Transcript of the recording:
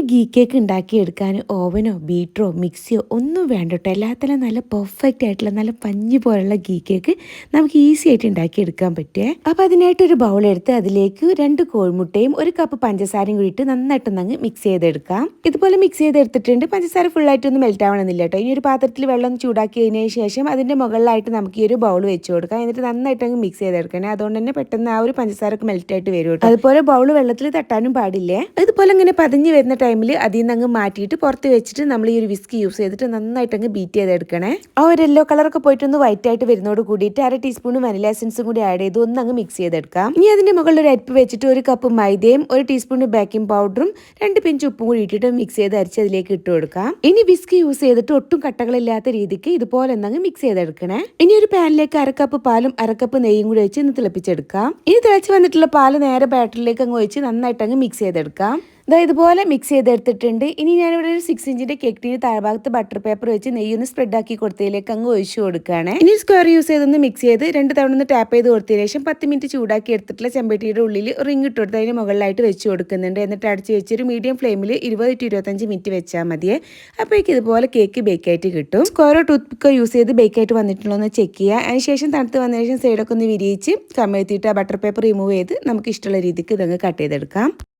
ഒരു ഗീ കേക്ക് ഉണ്ടാക്കിയെടുക്കാൻ ഓവനോ ബീറ്ററോ മിക്സിയോ ഒന്നും വേണ്ട കേട്ടോ എല്ലാത്തിലും നല്ല പെർഫെക്റ്റ് ആയിട്ടുള്ള നല്ല പഞ്ഞി പോലുള്ള ഗീ കേക്ക് നമുക്ക് ഈസി ആയിട്ട് ഉണ്ടാക്കിയെടുക്കാൻ പറ്റുമേ അപ്പോൾ അതിനായിട്ട് ഒരു ബൗൾ എടുത്ത് അതിലേക്ക് രണ്ട് കോഴിമുട്ടയും ഒരു കപ്പ് പഞ്ചസാരയും കൂടിയിട്ട് നന്നായിട്ടൊന്നങ്ങ് മിക്സ് ചെയ്തെടുക്കാം. ഇതുപോലെ മിക്സ് ചെയ്തെടുത്തിട്ടുണ്ട്. പഞ്ചസാര ഫുള്ളായിട്ടൊന്നും മെൽറ്റ് ആവണമെന്നില്ല കേട്ടോ ഇനി ഒരു പാത്രത്തിൽ വെള്ളം ചൂടാക്കി ചൂടാക്കിയതിന് ശേഷം അതിന്റെ മുകളിലായിട്ട് നമുക്ക് ഈ ഒരു ബൗൾ വെച്ച് കൊടുക്കാം. എന്നിട്ട് നന്നായിട്ട് അങ്ങ് മിക്സ് ചെയ്തെടുക്കണേ. അതുകൊണ്ട് തന്നെ പെട്ടെന്ന് ആ ഒരു പഞ്ചസാരക്ക് മെൽറ്റ് ആയിട്ട് വരും അതുപോലെ ബൗൾ വെള്ളത്തിൽ തട്ടാനും പാടില്ലേ? അതുപോലെ ഇങ്ങനെ പതിഞ്ഞ് വരുന്ന ടൈമിൽ അതിൽ നിന്ന് അങ്ങ് മാറ്റിയിട്ട് പുറത്ത് വെച്ചിട്ട് നമ്മൾ ഈ ഒരു വിസ്ക് യൂസ് ചെയ്തിട്ട് നന്നായിട്ട് അങ്ങ് ബീറ്റ് ചെയ്ത് എടുക്കണേ. ആ ഒരു യെല്ലോ കളറൊക്കെ പോയിട്ടൊന്ന് വൈറ്റ് ആയിട്ട് വരുന്നതോട് കൂടിയിട്ട് അര ടീസ്പൂൺ വനില എസൻസും കൂടി ആഡ് ചെയ്ത് ഒന്ന് അങ്ങ് മിക്സ് ചെയ്തെടുക്കാം. ഇനി അതിന്റെ മുകളിൽ ഒരു അരിപ്പ് വെച്ചിട്ട് ഒരു കപ്പ് മൈദയും ഒരു ടീസ്പൂൺ ബേക്കിംഗ് പൗഡറും രണ്ട് പിഞ്ച് ഉപ്പും കൂടി ഇട്ടിട്ട് മിക്സ് ചെയ്ത് അരിച്ച് അതിലേക്ക് ഇട്ട് കൊടുക്കാം. ഇനി വിസ്ക് യൂസ് ചെയ്തിട്ട് ഒട്ടും കട്ടകളില്ലാത്ത രീതിക്ക് ഇതുപോലെ ഒന്നങ്ങ് മിക്സ് ചെയ്തെടുക്കണേ. ഇനി ഒരു പാനിലേക്ക് അരക്കപ്പ് പാലും അരക്കപ്പ് നെയ്യും കൂടി വെച്ച് ഇന്ന് തിളപ്പിച്ചെടുക്കാം. ഇനി തിളച്ച് വന്നിട്ടുള്ള പാൽ നേരെ ബാറ്ററിലേക്ക് അങ്ങ് ഒഴിച്ച് നന്നായിട്ട് അങ്ങ് മിക്സ് ചെയ്തെടുക്കാം. ഇതാ ഇതുപോലെ മിക്സ് ചെയ്തെടുത്തിട്ടുണ്ട്. ഇനി ഞാനിവിടെ ഒരു സിക്സ് ഇഞ്ചിന്റെ കേക്കിന് താഴ്ഭാഗത്ത് ബട്ടർ പേപ്പർ വെച്ച് നെയ്യൊന്ന് സ്പ്രെഡ് ആക്കി കൊടുത്തതിലേക്ക് അങ്ങ് ഒഴിച്ചു കൊടുക്കുകയാണ്. ഇനി സ്ക്വയർ യൂസ് ചെയ്തൊന്ന് മിക്സ് ചെയ്ത് രണ്ട് തവണ ഒന്ന് ടാപ്പ് ചെയ്ത് കൊടുത്തതിന് ശേഷം പത്ത് മിനിറ്റ് ചൂടാക്കി എടുത്തിട്ടുള്ള ചെമ്പട്ടിയുടെ ഉള്ളിൽ റിംഗ് ഇട്ട് കൊടുത്ത് അതിന് മുകളിലായിട്ട് വെച്ച് കൊടുക്കുന്നുണ്ട്. എന്നിട്ട് അടച്ച് വെച്ച് ഒരു മീഡിയം ഫ്ലെയിമിൽ ഇരുപത് ടു ഇരുപത്തഞ്ച് മിനിറ്റ് വെച്ചാൽ മതിയെ. അപ്പോഴേക്ക് ഇതുപോലെ കേക്ക് ബേക്കായിട്ട് കിട്ടും. സ്ക്വയറോ ടൂത്ത് പിക്കോ യൂസ് ചെയ്ത് ബേക്കായിട്ട് വന്നിട്ടുണ്ടോ എന്ന് ചെക്ക് ചെയ്യുക. അതിനുശേഷം തണുത്ത് വന്ന ശേഷം സൈഡൊക്കെ ഒന്ന് വിരിയിച്ച് കമ്മെഴുത്തിയിട്ട് ആ ബട്ടർ പേപ്പർ റിമൂവ് ചെയ്ത് നമുക്ക് ഇഷ്ടമുള്ള രീതിക്ക് ഇതങ്ങ് കട്ട് ചെയ്തെടുക്കാം.